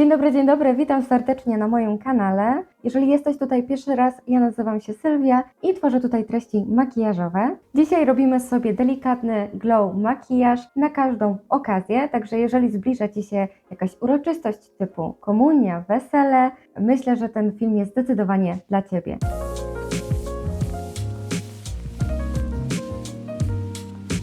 Dzień dobry, dzień dobry, witam serdecznie na moim kanale. Jeżeli jesteś tutaj pierwszy raz, ja nazywam się Sylwia i tworzę tutaj treści makijażowe. Dzisiaj robimy sobie delikatny glow makijaż na każdą okazję, także jeżeli zbliża Ci się jakaś uroczystość typu komunia, wesele, myślę, że ten film jest zdecydowanie dla Ciebie.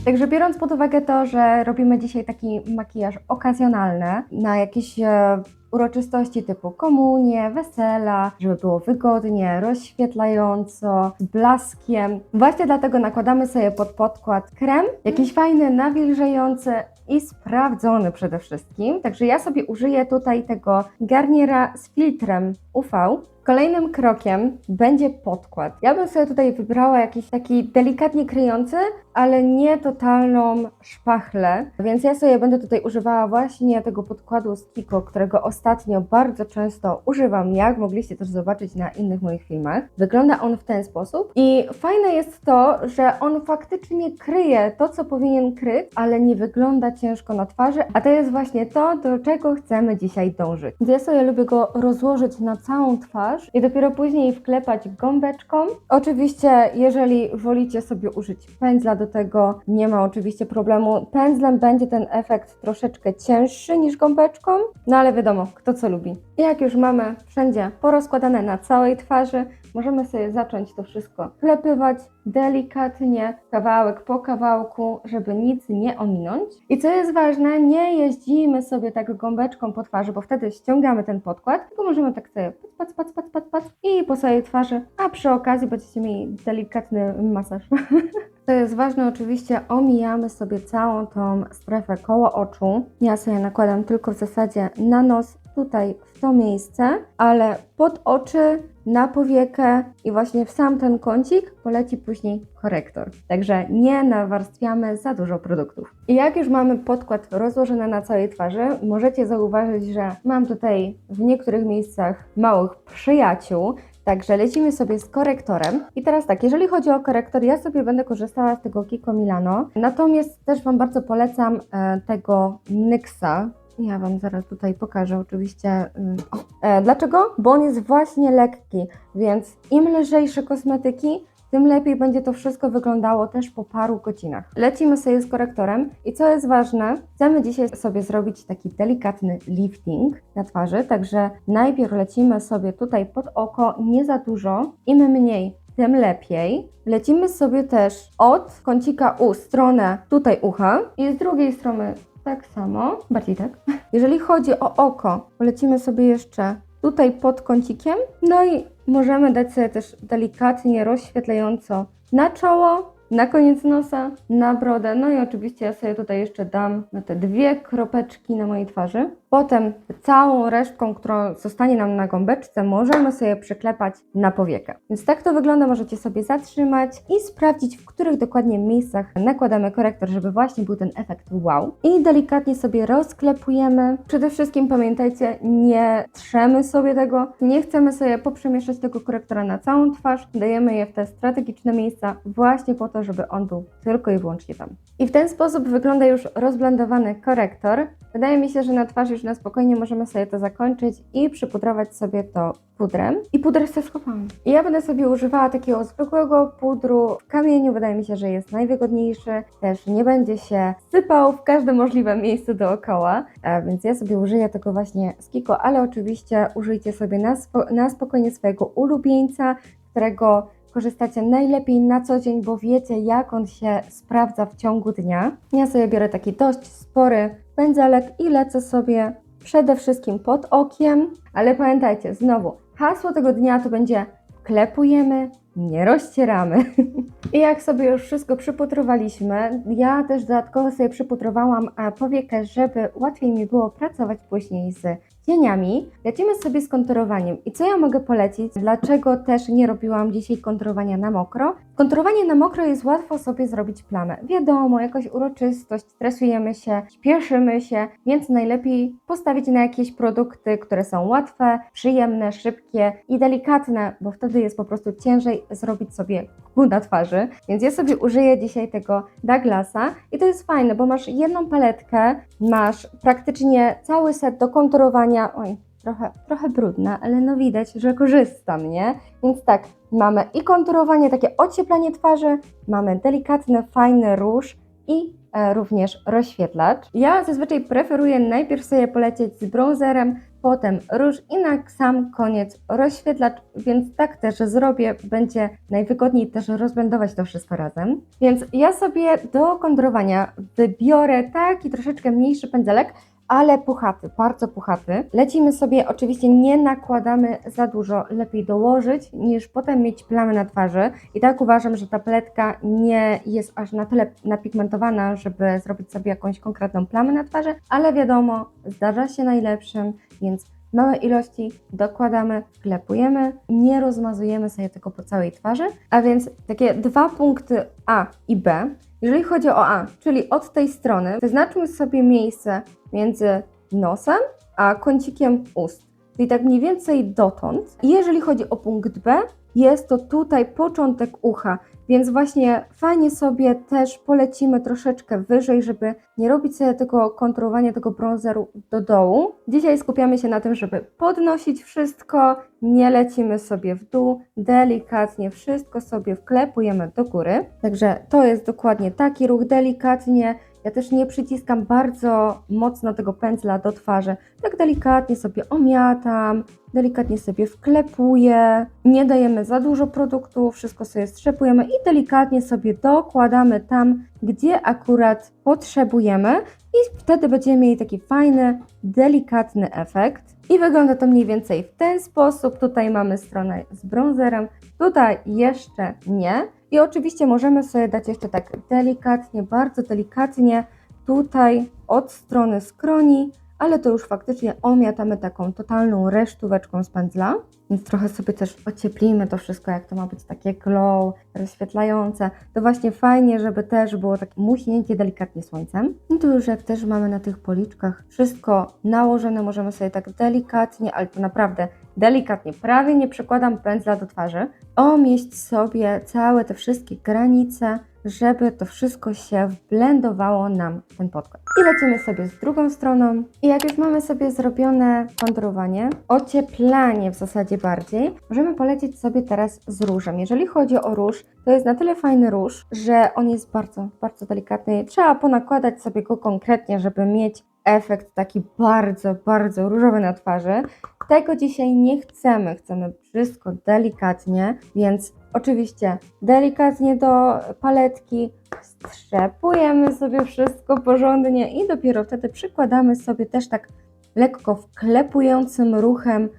Także biorąc pod uwagę to, że robimy dzisiaj taki makijaż okazjonalny na jakieś e, uroczystości typu komunie, wesela, żeby było wygodnie, rozświetlająco, z blaskiem. Właśnie dlatego nakładamy sobie pod podkład krem, jakiś fajny, nawilżający i sprawdzony przede wszystkim. Także ja sobie użyję tutaj tego garniera z filtrem UV. Kolejnym krokiem będzie podkład. Ja bym sobie tutaj wybrała jakiś taki delikatnie kryjący, ale nie totalną szpachlę, więc ja sobie będę tutaj używała właśnie tego podkładu z Kiko, którego ostatnio bardzo często używam, jak mogliście też zobaczyć na innych moich filmach. Wygląda on w ten sposób i fajne jest to, że on faktycznie kryje to, co powinien kryć, ale nie wygląda ciężko na twarzy, a to jest właśnie to, do czego chcemy dzisiaj dążyć. Ja sobie lubię go rozłożyć na całą twarz i dopiero później wklepać gąbeczką. Oczywiście, jeżeli wolicie sobie użyć pędzla do tego, nie ma oczywiście problemu. Pędzlem będzie ten efekt troszeczkę cięższy niż gąbeczką, no ale wiadomo, kto co lubi. I jak już mamy wszędzie porozkładane na całej twarzy, możemy sobie zacząć to wszystko wklepywać delikatnie, kawałek po kawałku, żeby nic nie ominąć. I co jest ważne, nie jeździmy sobie tak gąbeczką po twarzy, bo wtedy ściągamy ten podkład, tylko możemy tak sobie pac, pac, pac, pac, pac i po swojej twarzy, a przy okazji będziecie mieli delikatny masaż. Co jest ważne, oczywiście omijamy sobie całą tą strefę koło oczu. Ja sobie nakładam tylko w zasadzie na nos, tutaj w to miejsce, ale pod oczy, na powiekę i właśnie w sam ten kącik poleci później korektor. Także nie nawarstwiamy za dużo produktów. I jak już mamy podkład rozłożony na całej twarzy, możecie zauważyć, że mam tutaj w niektórych miejscach małych przyjaciół, Także lecimy sobie z korektorem. I teraz tak, jeżeli chodzi o korektor, ja sobie będę korzystała z tego Kiko Milano. Natomiast też Wam bardzo polecam e, tego NYXa. Ja Wam zaraz tutaj pokażę oczywiście. ym, O, e, dlaczego? Bo on jest właśnie lekki, więc im lżejsze kosmetyki, tym lepiej będzie to wszystko wyglądało też po paru godzinach. Lecimy sobie z korektorem i co jest ważne, chcemy dzisiaj sobie zrobić taki delikatny lifting na twarzy, także najpierw lecimy sobie tutaj pod oko, nie za dużo, im mniej, tym lepiej. Lecimy sobie też od kącika u stronę tutaj ucha i z drugiej strony tak samo, bardziej tak. Jeżeli chodzi o oko, polecimy sobie jeszcze tutaj pod kącikiem, no i możemy dać sobie też delikatnie rozświetlająco na czoło, na koniec nosa, na brodę, no i oczywiście ja sobie tutaj jeszcze dam te dwie kropeczki na mojej twarzy. Potem całą resztką, którą zostanie nam na gąbeczce, możemy sobie przyklepać na powiekę. Więc tak to wygląda, możecie sobie zatrzymać i sprawdzić, w których dokładnie miejscach nakładamy korektor, żeby właśnie był ten efekt wow. I delikatnie sobie rozklepujemy. Przede wszystkim pamiętajcie, nie trzemy sobie tego, nie chcemy sobie poprzemieszać tego korektora na całą twarz, dajemy je w te strategiczne miejsca właśnie po to, żeby on był tylko i wyłącznie tam. I w ten sposób wygląda już rozblendowany korektor. Wydaje mi się, że na twarz już na spokojnie możemy sobie to zakończyć i przypudrować sobie to pudrem. I puder sobie schowam. I ja będę sobie używała takiego zwykłego pudru w kamieniu. Wydaje mi się, że jest najwygodniejszy. Też nie będzie się sypał w każde możliwe miejsce dookoła. A więc ja sobie użyję tego właśnie z Kiko, ale oczywiście użyjcie sobie na, spo- na spokojnie swojego ulubieńca, którego korzystacie najlepiej na co dzień, bo wiecie, jak on się sprawdza w ciągu dnia. Ja sobie biorę taki dość spory pędzelek i lecę sobie przede wszystkim pod okiem, ale pamiętajcie, znowu, hasło tego dnia to będzie klepujemy, nie rozcieramy. I jak sobie już wszystko przyputrowaliśmy, ja też dodatkowo sobie przyputrowałam e, powiekę, żeby łatwiej mi było pracować później z cieniami. Lecimy sobie z konturowaniem. I co ja mogę polecić? Dlaczego też nie robiłam dzisiaj konturowania na mokro? Konturowanie na mokro jest łatwo sobie zrobić plamę. Wiadomo, jakaś uroczystość, stresujemy się, śpieszymy się, więc najlepiej postawić na jakieś produkty, które są łatwe, przyjemne, szybkie i delikatne, bo wtedy jest po prostu ciężej zrobić sobie kół na twarzy. Więc ja sobie użyję dzisiaj tego Douglasa i to jest fajne, bo masz jedną paletkę, masz praktycznie cały set do konturowania. Oj, trochę, trochę brudna, ale no widać, że korzystam, nie? Więc tak, mamy i konturowanie, takie ocieplanie twarzy, mamy delikatny, fajny róż i e, również rozświetlacz. Ja zazwyczaj preferuję najpierw sobie polecieć z bronzerem, potem róż i na sam koniec rozświetlacz, więc tak też zrobię, będzie najwygodniej też rozblendować to wszystko razem. Więc ja sobie do konturowania wybiorę taki troszeczkę mniejszy pędzelek, ale puchaty, bardzo puchaty. Lecimy sobie, oczywiście nie nakładamy za dużo, lepiej dołożyć niż potem mieć plamy na twarzy. I tak uważam, że ta paletka nie jest aż na tyle napigmentowana, żeby zrobić sobie jakąś konkretną plamę na twarzy, ale wiadomo, zdarza się najlepszym, więc małe ilości dokładamy, klepujemy, nie rozmazujemy sobie tego po całej twarzy. A więc takie dwa punkty A i B. Jeżeli chodzi o A, czyli od tej strony, wyznaczmy sobie miejsce między nosem a kącikiem ust. Czyli tak mniej więcej dotąd. I jeżeli chodzi o punkt B, jest to tutaj początek ucha, więc właśnie fajnie sobie też polecimy troszeczkę wyżej, żeby nie robić sobie tego konturowania tego bronzeru do dołu. Dzisiaj skupiamy się na tym, żeby podnosić wszystko, nie lecimy sobie w dół, delikatnie wszystko sobie wklepujemy do góry. Także to jest dokładnie taki ruch, delikatnie. Ja też nie przyciskam bardzo mocno tego pędzla do twarzy. Tak delikatnie sobie omiatam, delikatnie sobie wklepuję. Nie dajemy za dużo produktu, wszystko sobie strzepujemy i delikatnie sobie dokładamy tam, gdzie akurat potrzebujemy. I wtedy będziemy mieli taki fajny, delikatny efekt. I wygląda to mniej więcej w ten sposób. Tutaj mamy stronę z bronzerem, tutaj jeszcze nie. I oczywiście możemy sobie dać jeszcze tak delikatnie, bardzo delikatnie tutaj od strony skroni, ale to już faktycznie omiatamy taką totalną resztóweczką z pędzla. Więc trochę sobie też ocieplimy to wszystko, jak to ma być takie glow, rozświetlające. To właśnie fajnie, żeby też było takie muśnięcie delikatnie słońcem. I tu już jak też mamy na tych policzkach wszystko nałożone, możemy sobie tak delikatnie, ale to naprawdę delikatnie, prawie nie przykładam pędzla do twarzy, omieść sobie całe te wszystkie granice, żeby to wszystko się wblendowało nam w ten podkład. I lecimy sobie z drugą stroną. I jak już mamy sobie zrobione konturowanie, ocieplanie w zasadzie bardziej, możemy polecieć sobie teraz z różem. Jeżeli chodzi o róż, to jest na tyle fajny róż, że on jest bardzo, bardzo delikatny. Trzeba ponakładać sobie go konkretnie, żeby mieć efekt taki bardzo, bardzo różowy na twarzy. Tego dzisiaj nie chcemy, chcemy wszystko delikatnie, więc oczywiście delikatnie do paletki, strzepujemy sobie wszystko porządnie i dopiero wtedy przykładamy sobie też tak lekko wklepującym ruchem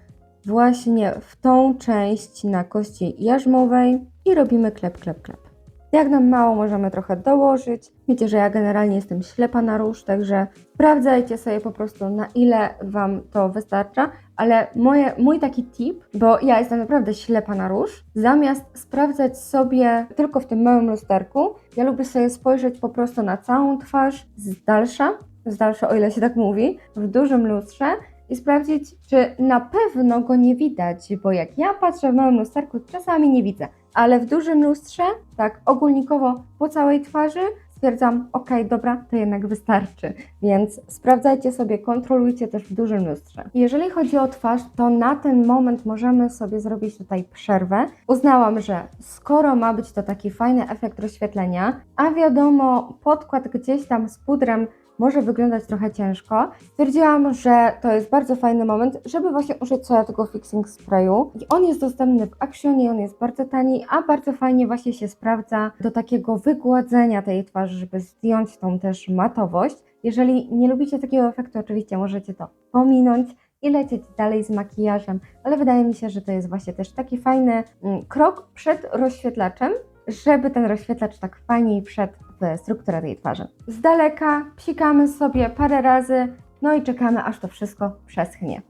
właśnie w tą część na kości jarzmowej i robimy klep, klep, klep. Jak nam mało, możemy trochę dołożyć. Wiecie, że ja generalnie jestem ślepa na róż, także sprawdzajcie sobie po prostu na ile Wam to wystarcza. Ale moje, mój taki tip, bo ja jestem naprawdę ślepa na róż, zamiast sprawdzać sobie tylko w tym małym lusterku, ja lubię sobie spojrzeć po prostu na całą twarz z dalsza, z dalsza o ile się tak mówi, w dużym lustrze i sprawdzić, czy na pewno go nie widać, bo jak ja patrzę w małym lusterku, czasami nie widzę, ale w dużym lustrze, tak ogólnikowo po całej twarzy, stwierdzam, ok, dobra, to jednak wystarczy. Więc sprawdzajcie sobie, kontrolujcie też w dużym lustrze. Jeżeli chodzi o twarz, to na ten moment możemy sobie zrobić tutaj przerwę. Uznałam, że skoro ma być to taki fajny efekt rozświetlenia, a wiadomo, podkład gdzieś tam z pudrem może wyglądać trochę ciężko, stwierdziłam, że to jest bardzo fajny moment, żeby właśnie użyć sobie tego fixing sprayu. I on jest dostępny w Actionie, on jest bardzo tani, a bardzo fajnie właśnie się sprawdza do takiego wygładzenia tej twarzy, żeby zdjąć tą też matowość. Jeżeli nie lubicie takiego efektu, oczywiście możecie to pominąć i lecieć dalej z makijażem, ale wydaje mi się, że to jest właśnie też taki fajny mm, krok przed rozświetlaczem, żeby ten rozświetlacz tak fajniej wszedł w strukturę tej twarzy. Z daleka psikamy sobie parę razy, no i czekamy aż to wszystko przeschnie.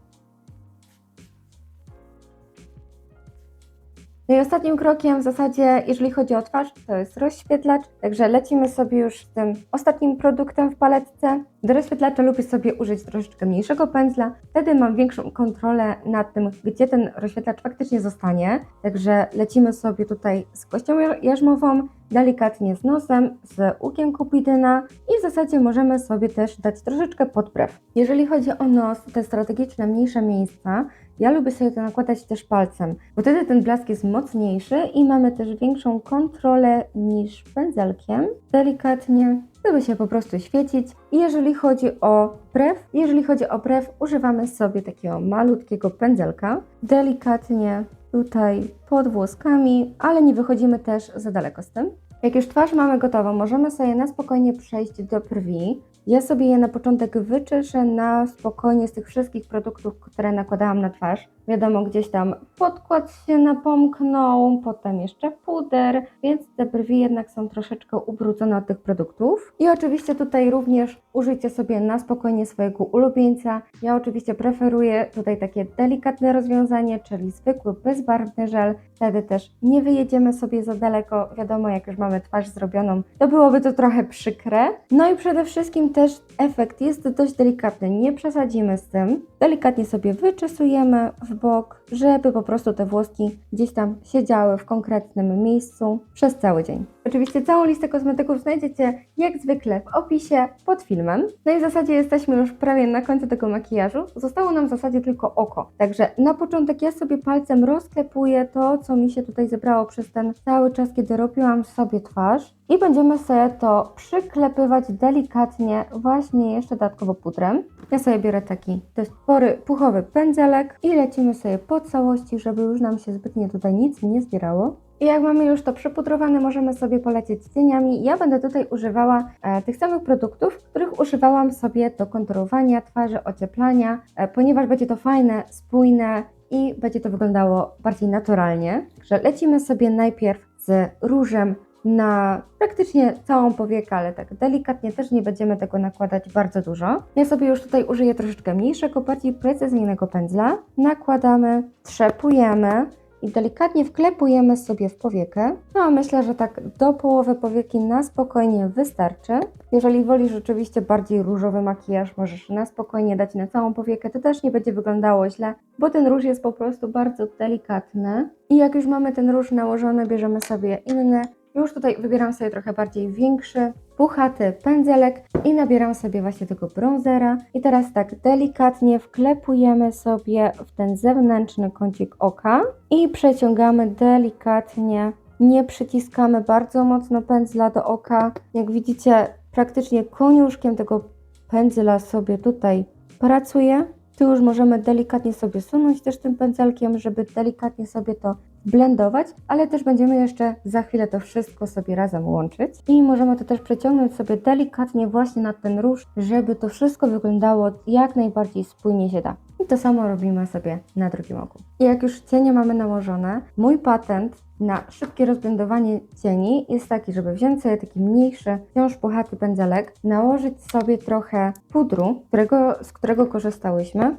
No i ostatnim krokiem w zasadzie, jeżeli chodzi o twarz, to jest rozświetlacz. Także lecimy sobie już z tym ostatnim produktem w paletce. Do rozświetlacza lubię sobie użyć troszeczkę mniejszego pędzla. Wtedy mam większą kontrolę nad tym, gdzie ten rozświetlacz faktycznie zostanie. Także lecimy sobie tutaj z kością jar- jarzmową, delikatnie z nosem, z łukiem kupidyna i w zasadzie możemy sobie też dać troszeczkę podbrew. Jeżeli chodzi o nos, te strategiczne, mniejsze miejsca, ja lubię sobie to nakładać też palcem, bo wtedy ten blask jest mocniejszy i mamy też większą kontrolę niż pędzelkiem. Delikatnie, żeby się po prostu świecić. I jeżeli chodzi o brew, jeżeli chodzi o brew, używamy sobie takiego malutkiego pędzelka. Delikatnie tutaj pod włoskami, ale nie wychodzimy też za daleko z tym. Jak już twarz mamy gotową, możemy sobie na spokojnie przejść do brwi. Ja sobie je na początek wyczeszę na spokojnie z tych wszystkich produktów, które nakładałam na twarz. Wiadomo, gdzieś tam podkład się napomknął, potem jeszcze puder, więc te brwi jednak są troszeczkę ubrudzone od tych produktów. I oczywiście tutaj również użyjcie sobie na spokojnie swojego ulubieńca. Ja oczywiście preferuję tutaj takie delikatne rozwiązanie, czyli zwykły, bezbarwny żel. Wtedy też nie wyjedziemy sobie za daleko. Wiadomo, jak już mamy twarz zrobioną, to byłoby to trochę przykre. No i przede wszystkim też efekt jest dość delikatny, nie przesadzimy z tym. Delikatnie sobie wyczesujemy w bok, żeby po prostu te włoski gdzieś tam siedziały w konkretnym miejscu przez cały dzień. Oczywiście całą listę kosmetyków znajdziecie jak zwykle w opisie pod filmem. No i w zasadzie jesteśmy już prawie na końcu tego makijażu. Zostało nam w zasadzie tylko oko. Także na początek ja sobie palcem rozklepuję to, co mi się tutaj zebrało przez ten cały czas, kiedy robiłam sobie twarz. I będziemy sobie to przyklepywać delikatnie właśnie jeszcze dodatkowo pudrem. Ja sobie biorę taki dość spory, puchowy pędzelek i lecimy sobie po całości, żeby już nam się zbytnio tutaj nic nie zbierało. I jak mamy już to przypudrowane, możemy sobie polecieć cieniami. Ja będę tutaj używała e, tych samych produktów, których używałam sobie do konturowania twarzy, ocieplania, e, ponieważ będzie to fajne, spójne i będzie to wyglądało bardziej naturalnie. Także lecimy sobie najpierw z różem na praktycznie całą powiekę, ale tak delikatnie też nie będziemy tego nakładać bardzo dużo. Ja sobie już tutaj użyję troszeczkę mniejszego, bardziej precyzyjnego pędzla. Nakładamy, trzepujemy i delikatnie wklepujemy sobie w powiekę. No myślę, że tak do połowy powieki na spokojnie wystarczy. Jeżeli wolisz rzeczywiście bardziej różowy makijaż, możesz na spokojnie dać na całą powiekę, to też nie będzie wyglądało źle, bo ten róż jest po prostu bardzo delikatny. I jak już mamy ten róż nałożony, bierzemy sobie inny. Już tutaj wybieram sobie trochę bardziej większy, puchaty pędzelek i nabieram sobie właśnie tego bronzera. I teraz tak delikatnie wklepujemy sobie w ten zewnętrzny kącik oka i przeciągamy delikatnie. Nie przyciskamy bardzo mocno pędzla do oka. Jak widzicie, praktycznie koniuszkiem tego pędzla sobie tutaj pracuję. Tu już możemy delikatnie sobie sunąć też tym pędzelkiem, żeby delikatnie sobie to blendować, ale też będziemy jeszcze za chwilę to wszystko sobie razem łączyć i możemy to też przeciągnąć sobie delikatnie właśnie na ten róż, żeby to wszystko wyglądało jak najbardziej spójnie się da. I to samo robimy sobie na drugim oku. I jak już cienie mamy nałożone, mój patent na szybkie rozblendowanie cieni jest taki, żeby wziąć sobie taki mniejszy, wciąż puchaty pędzelek, nałożyć sobie trochę pudru, którego, z którego korzystałyśmy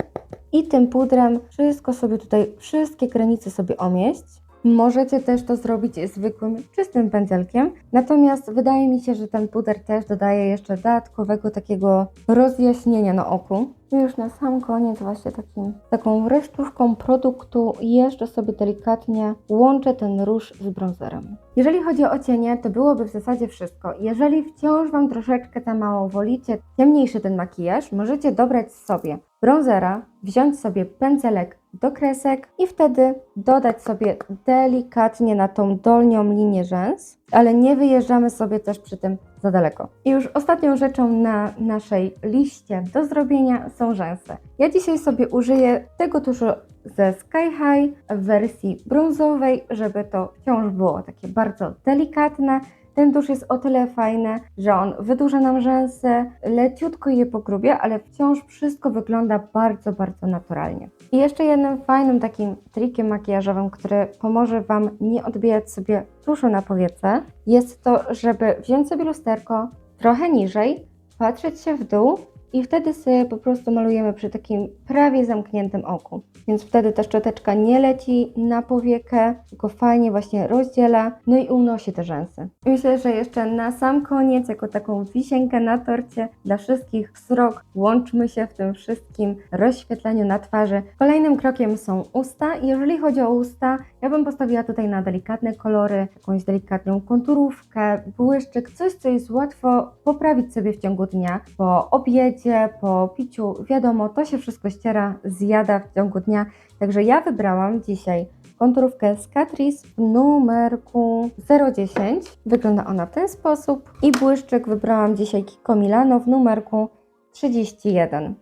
i tym pudrem wszystko sobie tutaj, wszystkie granice sobie omieść. Możecie też to zrobić zwykłym, czystym pędzelkiem, natomiast wydaje mi się, że ten puder też dodaje jeszcze dodatkowego takiego rozjaśnienia na oku. I już na sam koniec właśnie takim, taką resztówką produktu jeszcze sobie delikatnie łączę ten róż z bronzerem. Jeżeli chodzi o cienie, to byłoby w zasadzie wszystko. Jeżeli wciąż Wam troszeczkę za mało wolicie ciemniejszy ten makijaż, możecie dobrać sobie bronzera, wziąć sobie pędzelek do kresek i wtedy dodać sobie delikatnie na tą dolnią linię rzęs, ale nie wyjeżdżamy sobie też przy tym za daleko. I już ostatnią rzeczą na naszej liście do zrobienia są rzęsy. Ja dzisiaj sobie użyję tego tuszu ze Sky High w wersji brązowej, żeby to wciąż było takie bardzo delikatne. Ten tusz jest o tyle fajny, że on wydłuża nam rzęsy, leciutko je pogrubia, ale wciąż wszystko wygląda bardzo, bardzo naturalnie. I jeszcze jednym fajnym takim trikiem makijażowym, który pomoże Wam nie odbijać sobie tuszu na powiece, jest to, żeby wziąć sobie lusterko trochę niżej, patrzeć się w dół i wtedy sobie po prostu malujemy przy takim prawie zamkniętym oku. Więc wtedy ta szczoteczka nie leci na powiekę, tylko fajnie właśnie rozdziela, no i unosi te rzęsy. Myślę, że jeszcze na sam koniec, jako taką wisienkę na torcie dla wszystkich wzrok, łączmy się w tym wszystkim rozświetleniu na twarzy. Kolejnym krokiem są usta. Jeżeli chodzi o usta, ja bym postawiła tutaj na delikatne kolory, jakąś delikatną konturówkę, błyszczyk, coś, co jest łatwo poprawić sobie w ciągu dnia. Po obiedzie, po piciu, wiadomo, to się wszystko ściera, zjada w ciągu dnia. Także ja wybrałam dzisiaj konturówkę z Catrice w numerku 010. Wygląda ona w ten sposób. I błyszczyk wybrałam dzisiaj Kiko Milano w numerku 31.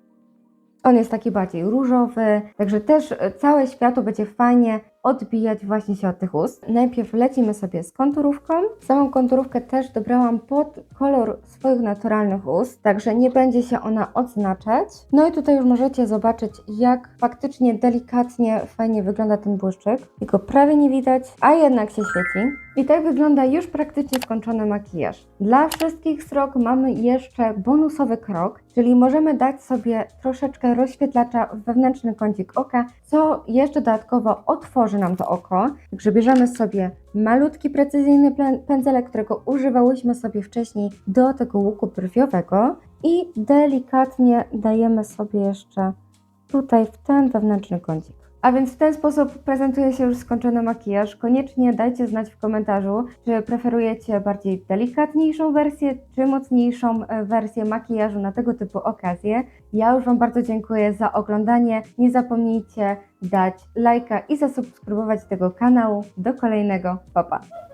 On jest taki bardziej różowy, także też całe światło będzie fajnie odbijać właśnie się od tych ust. Najpierw lecimy sobie z konturówką. Samą konturówkę też dobrałam pod kolor swoich naturalnych ust, także nie będzie się ona odznaczać. No i tutaj już możecie zobaczyć, jak faktycznie delikatnie, fajnie wygląda ten błyszczyk. Jego prawie nie widać, a jednak się świeci. I tak wygląda już praktycznie skończony makijaż. Dla wszystkich srok mamy jeszcze bonusowy krok, czyli możemy dać sobie troszeczkę rozświetlacza w wewnętrzny kącik oka, co jeszcze dodatkowo otworzy nam to oko. Także bierzemy sobie malutki, precyzyjny pędzelek, którego używałyśmy sobie wcześniej do tego łuku brwiowego i delikatnie dajemy sobie jeszcze tutaj w ten wewnętrzny kącik. A więc w ten sposób prezentuje się już skończony makijaż. Koniecznie dajcie znać w komentarzu, czy preferujecie bardziej delikatniejszą wersję, czy mocniejszą e, wersję makijażu na tego typu okazje. Ja już Wam bardzo dziękuję za oglądanie. Nie zapomnijcie dać lajka i zasubskrybować tego kanału. Do kolejnego. Pa, pa.